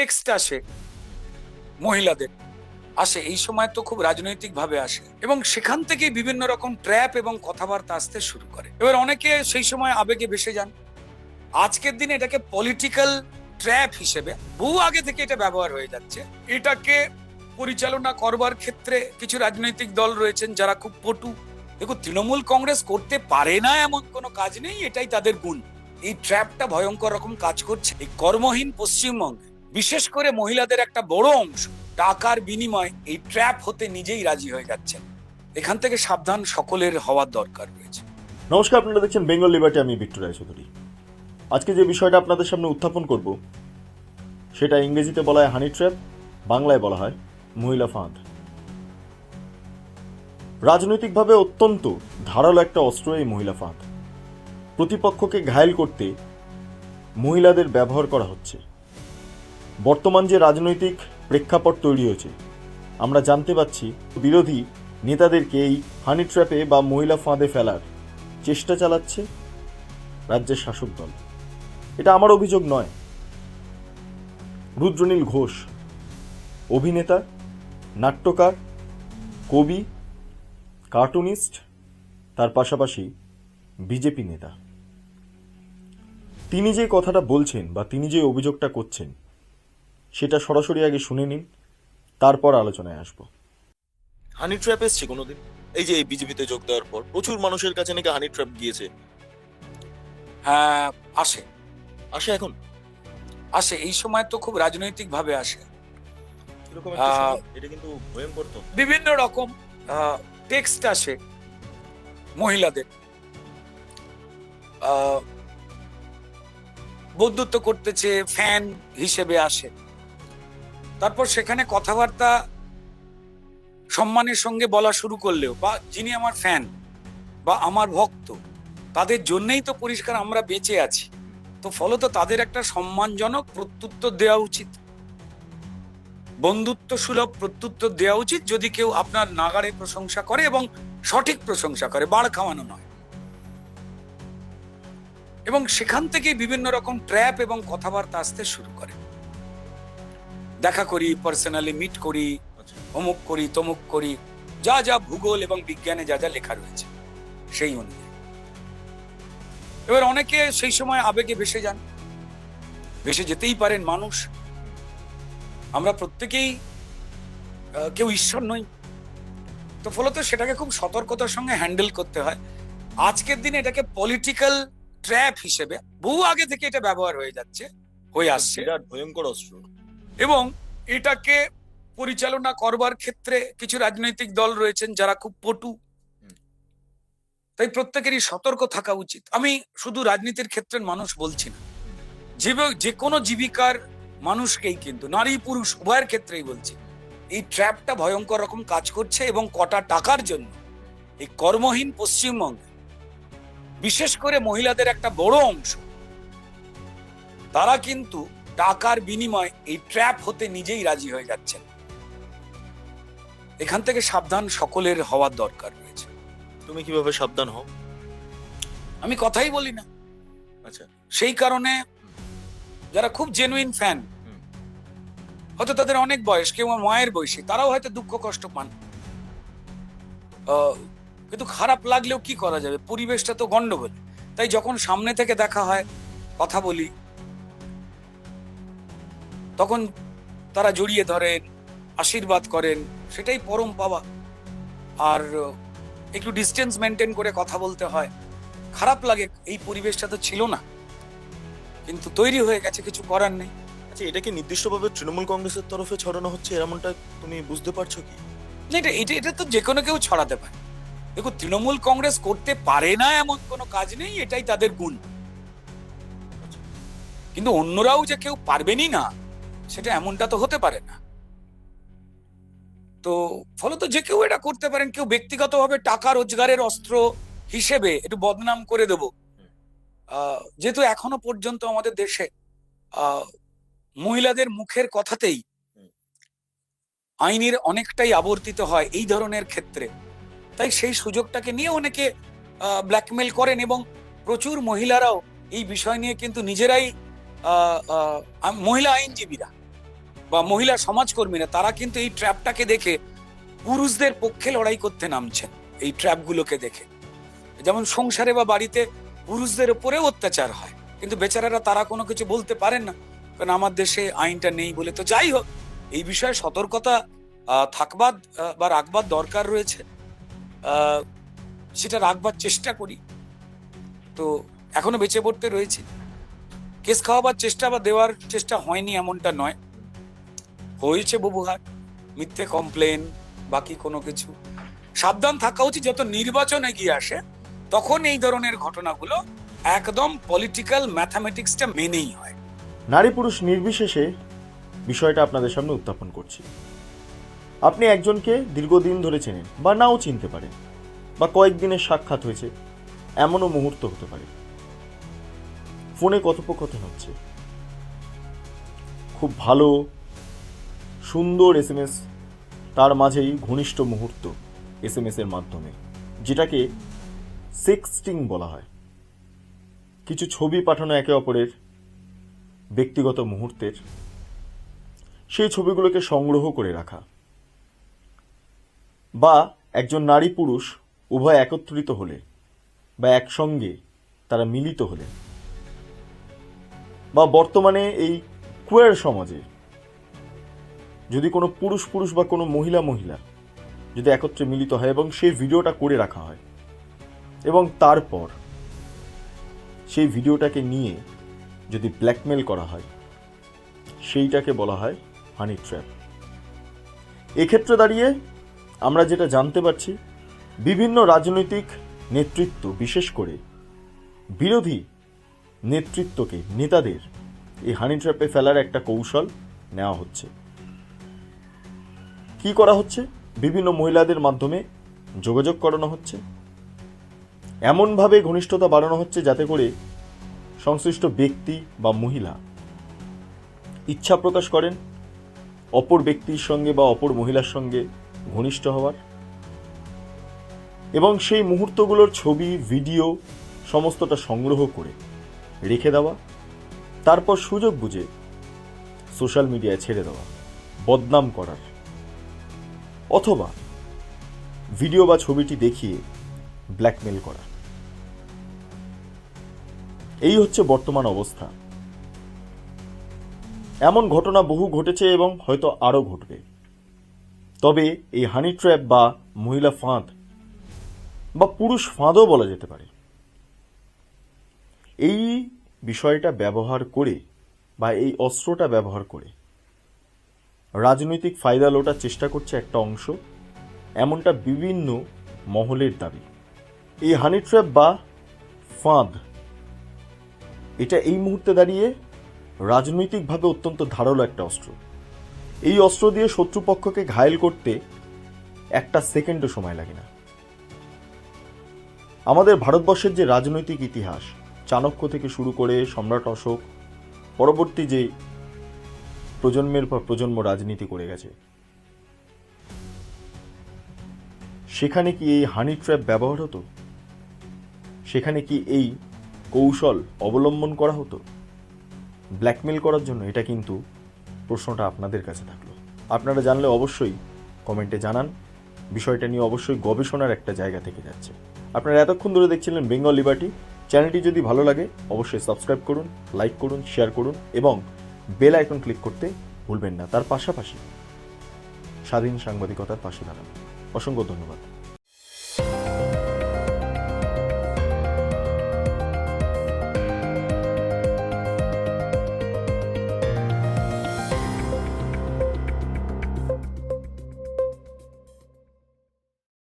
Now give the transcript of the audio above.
Text আসে, মহিলাদের। আসে, এই সময় তো খুব রাজনৈতিক ভাবে আসে। এবং সেখান থেকেই বিভিন্ন রকম ট্র্যাপ এবং কথাবার্তা আসতে শুরু করে। এবার অনেকে সেই সময় আবেগে ভেসে যান। আজকের দিনে এটাকে পলিটিক্যাল ট্র্যাপ হিসেবে বহু আগে থেকে এটা ব্যবহার হয়ে যাচ্ছে। এটাকে পরিচালনা করবার ক্ষেত্রে কিছু রাজনৈতিক দল রয়েছেন যারা খুব পটু। দেখো তৃণমূল কংগ্রেস করতে পারে না এমন কোনো কাজ নেই, এটাই তাদের গুণ। এই ট্র্যাপটা ভয়ঙ্কর রকম কাজ করছে। এই কর্মহীন পশ্চিমবঙ্গে বিশেষ করে মহিলাদের একটা বড় অংশ টাকার বিনিময়ে এই ট্র্যাপ হতে নিজেই রাজি হয়ে যাচ্ছেন। এখান থেকে সাবধান সকলের হওয়ার দরকার রয়েছে। নমস্কার, আপনারা দেখছেন বেঙ্গল লিবার্টি, আমি বিক্টর রায়চৌধুরী আজকে যে বিষয়টা আপনাদের সামনে উত্থাপন করব, সেটা ইংরেজিতে বলা হয় হানি ট্র্যাপ বাংলায় বলা হয় মহিলা ফাঁদ। রাজনৈতিকভাবে অত্যন্ত ধারালো একটা অস্ত্র এই মহিলা ফাঁদ। প্রতিপক্ষকে ঘায়েল করতে মহিলাদের ব্যবহার করা হচ্ছে। বর্তমান যে রাজনৈতিক প্রেক্ষাপট তৈরি হয়েছে, আমরা জানতে পাচ্ছি বিরোধী নেতাদেরকে এই হানি ট্র্যাপে বা মহিলা ফাঁদে ফেলার চেষ্টা চালাচ্ছে রাজ্যের শাসক দল। এটা আমার অভিযোগ নয়। রুদ্রনীল ঘোষ অভিনেতা, নাট্যকার, কবি, কার্টুনিস্ট, তার পাশাপাশি বিজেপি নেতা। তিনি যে কথাটা বলছেন বা তিনি যে অভিযোগটা করছেন সেটা সরাসরি আগে শুনে নিন তারপর আলোচনায় আসব। হানি ট্র্যাপ এসছে কোনোদিন? এই যে এই বিজেপিতে যোগ দেওয়ার পর প্রচুর মানুষের কাছে নাকি হানি ট্র্যাপ গিয়েছে। হ্যাঁ আসে। আসে এখন? আসে এই সময় তো খুব রাজনৈতিক ভাবে আসে আহ, এটা কিন্তু ভয়ঙ্কর তো। বিভিন্ন রকম টেক্সট আসে মহিলাদের। আহ, বন্ধুত্ব করতেছে ফ্যান হিসেবে আসে। তারপর সেখানে কথাবার্তা সম্মানের সঙ্গে বলা শুরু করলেও, বা যিনি আমার ফ্যান বা আমার ভক্ত, তাদের জন্যেই তো পরিষ্কার আমরা বেঁচে আছি। তো ফলত তাদের একটা সম্মানজনক প্রত্যুত্তর দেওয়া উচিত। বন্ধুত্ব সুলভ প্রত্যুত্তর দেওয়া উচিত যদি কেউ আপনার নাগারে প্রশংসা করে এবং সঠিক প্রশংসা করে, বাড় খাওয়ানো নয়। এবং সেখান থেকেই বিভিন্ন রকম ট্র্যাপ এবং কথাবার্তা আসতে শুরু করে। দেখা করি পার্সোনালি মিট করি, অমুক করি, তমুক করি, যা যা ভূগোল এবং বিজ্ঞানে যা যা লেখা রয়েছে, সেই অনুযায়ী। এবার অনেকে সেই সময় আবেগে ভেসে যান। ভেসে যেতেই পারেন মানুষ। আমরা প্রত্যেকেই কেউ ঈশ্বর নই। তো ফলত সেটাকে খুব সতর্কতার সঙ্গে হ্যান্ডেল করতে হয়। আজকের দিনে এটাকে পলিটিক্যাল ট্র্যাপ হিসেবে বহু আগে থেকে এটা ব্যবহার হয়ে যাচ্ছে, হয়ে আসছে। ভয়ঙ্কর অস্ত্র। এবং এটাকে পরিচালনা করবার ক্ষেত্রে কিছু রাজনৈতিক দল রয়েছেন যারা খুব পটু। তাই প্রত্যেকেরই সতর্ক থাকা উচিত। আমি শুধু রাজনীতির ক্ষেত্রের মানুষ বলছি না। যে কোনো জীবিকার মানুষকেই কিন্তু নারী পুরুষ উভয়ের ক্ষেত্রেই বলছি এই ট্র্যাপটা ভয়ঙ্কর রকম কাজ করছে এবং কটা টাকার জন্য এই কর্মহীন পশ্চিমবঙ্গে বিশেষ করে মহিলাদের একটা বড় অংশ তারা কিন্তু টাকার বিনিময়ে এই ট্র্যাপ হতে নিজেই রাজি হয়ে যাচ্ছেন। এখান থেকে সাবধান সকলের হওয়ার দরকার রয়েছে। তুমি কীভাবে সাবধান হও? আমি কথাই বলি না। আচ্ছা। সেই কারণে যারা খুব জেনুইন ফ্যান হয়তো তাদের অনেক বয়স কেউ আমার মায়ের বয়সী তারাও হয়তো দুঃখ কষ্ট পান। কিন্তু খারাপ লাগলেও কি করা যাবে? পরিবেশটা তো গন্ডগোল তাই যখন সামনে থেকে দেখা হয় কথা বলি তখন তারা জড়িয়ে ধরেন আশীর্বাদ করেন সেটাই পরম পাওয়া। আর একটু ডিস্টেন্স মেনটেন করে কথা বলতে হয়। খারাপ লাগে এই পরিবেশটা তো ছিল না। কিন্তু তৈরি হয়ে গেছে কিছু করার নেই। আচ্ছা এটা কি নির্দিষ্টভাবে তৃণমূল কংগ্রেসের তরফে ছড়ানো হচ্ছে এমনটা তুমি বুঝতে পারছ কি? না, এটা এটা এটা তো যে কোনো কেউ ছড়াতে পারে। দেখো তৃণমূল কংগ্রেস করতে পারে না এমন কোনো কাজ নেই এটাই তাদের গুণ। কিন্তু অন্যরাও যে কেউ পারবেনই না সেটা এমনটা তো হতে পারে না। তো ফলত যে কেউ এটা করতে পারেন, কেউ ব্যক্তিগতভাবে টাকা রোজগারের অস্ত্র হিসেবে একটু বদনাম করে দেব। যেহেতু এখনও পর্যন্ত আমাদের দেশে মহিলাদের মুখের কথাতেই আইনের অনেকটাই আবর্তিত হয় এই ধরনের ক্ষেত্রে। তাই সেই সুযোগটাকে নিয়ে অনেকে ব্ল্যাকমেল করেন এবং প্রচুর মহিলারাও এই বিষয় নিয়ে কিন্তু নিজেরাই মহিলা আইনজীবীরা বা মহিলা সমাজকর্মীরা, তারা কিন্তু এই ট্র্যাপটাকে দেখে পুরুষদের পক্ষে লড়াই করতে নামছেন, এই ট্র্যাপগুলোকে দেখে। যেমন সংসারে বা বাড়িতে পুরুষদের উপরেও অত্যাচার হয়, কিন্তু বেচারারা তারা কোনো কিছু বলতে পারেন না, কারণ আমার দেশে আইনটা নেই বলে তো যাই হোক, এই বিষয়ে সতর্কতা থাকবার বা রাখবার দরকার রয়েছে সেটা রাখবার চেষ্টা করি। তো এখনও বেঁচে পড়তে রয়েছে। কেস খাওয়াবার চেষ্টা বা দেওয়ার চেষ্টা হয়নি এমনটা নয়। হয়েছে বহুহাট মিথ্যে কমপ্লেন বাকি কোনো কিছু। সাবধান থাকা উচিত, যত নির্বাচন এগিয়ে আসে, তখন এই ধরনের ঘটনাগুলো একদম পলিটিক্যাল ম্যাথামেটিক্সটা মেনেই হয়। নারী পুরুষ নির্বিশেষে বিষয়টা আপনাদের সামনে উত্থাপন করছি। আপনি একজনকে দীর্ঘদিন ধরে চেনেন, বা নাও চিনতে পারেন, বা কয়েকদিনের সাক্ষাৎ হয়েছে, এমনও মুহূর্ত হতে পারে। ফোনে কথোপকথন হচ্ছে। খুব ভালো সুন্দর এস তার মাঝেই ঘনিষ্ঠ মুহূর্ত এস এম এর মাধ্যমে, যেটাকে সেক্সটিং বলা হয়। কিছু ছবি পাঠানো একে অপরের ব্যক্তিগত মুহূর্তের, সেই ছবিগুলোকে সংগ্রহ করে রাখা। বা একজন নারী পুরুষ উভয় একত্রিত হলে বা একসঙ্গে তারা মিলিত হলে। বা বর্তমানে এই কুয়ার সমাজে যদি কোনো পুরুষ পুরুষ বা কোনো মহিলা মহিলা যদি একত্রে মিলিত হয় এবং সেই ভিডিওটা করে রাখা হয়, এবং তারপর সেই ভিডিওটাকে নিয়ে যদি ব্ল্যাকমেল করা হয়, সেইটাকে বলা হয় হানি ট্র্যাপ এক্ষেত্রে দাঁড়িয়ে আমরা যেটা জানতে পারছি, বিভিন্ন রাজনৈতিক নেতৃত্ব, বিশেষ করে বিরোধী নেতৃত্বকে, নেতাদের এই হানি ট্র্যাপে ফেলার একটা কৌশল নেওয়া হচ্ছে। কি করা হচ্ছে? বিভিন্ন মহিলাদের মাধ্যমে যোগাযোগ করানো হচ্ছে। এমনভাবে ঘনিষ্ঠতা বাড়ানো হচ্ছে যাতে করে সংশ্লিষ্ট ব্যক্তি বা মহিলা ইচ্ছা প্রকাশ করেন, অপর ব্যক্তির সঙ্গে বা অপর মহিলার সঙ্গে ঘনিষ্ঠ হওয়ার। এবং সেই মুহূর্তগুলোর ছবি, ভিডিও সমস্তটা সংগ্রহ করে রেখে দেওয়া, তারপর সুযোগ বুঝে সোশ্যাল মিডিয়ায় ছেড়ে দেওয়া, বদনাম করার। অথবা ভিডিও বা ছবিটি দেখিয়ে ব্ল্যাকমেল করা। এই হচ্ছে বর্তমান অবস্থা। এমন ঘটনা বহু ঘটেছে এবং হয়তো আরও ঘটবে। তবে এই হানি ট্র্যাপ বা মহিলা ফাঁদ বা পুরুষ ফাঁদও বলা যেতে পারে। এই বিষয়টা ব্যবহার করে বা এই অস্ত্রটা ব্যবহার করে রাজনৈতিক ফায়দা লোটার চেষ্টা করছে একটা অংশ, এমনটা বিভিন্ন মহলের দাবি। এই হানি ট্র্যাপ বা ফাঁদ, এটা এই মুহূর্তে দাঁড়িয়ে রাজনৈতিকভাবে অত্যন্ত ধারালো একটা অস্ত্র। এই অস্ত্র দিয়ে শত্রুপক্ষকে ঘায়েল করতে একটা সেকেন্ডও সময় লাগে না। আমাদের ভারতবর্ষের যে রাজনৈতিক ইতিহাস, চাণক্য থেকে শুরু করে সম্রাট অশোক, পরবর্তী যে প্রজন্মের পর প্রজন্ম রাজনীতি করে গেছে। সেখানে কি এই হানি ট্র্যাপ ব্যবহার হতো? সেখানে কি এই কৌশল অবলম্বন করা হতো? ব্ল্যাকমেল করার জন্য এটা কিন্তু প্রশ্নটা আপনাদের কাছে থাকল। আপনারা জানলে অবশ্যই কমেন্টে জানান। বিষয়টা নিয়ে অবশ্যই গবেষণার একটা জায়গা থেকে যাচ্ছে। আপনারা এতক্ষণ ধরে দেখছিলেন বেঙ্গল লিবার্টি চ্যানেলটি যদি ভালো লাগে, অবশ্যই সাবস্ক্রাইব করুন লাইক করুন শেয়ার করুন এবং বেল আইকন ক্লিক করতে ভুলবেন না। তার পাশাপাশি স্বাধীন সাংবাদিকতার পাশে দাঁড়ান। অসংখ্য ধন্যবাদ।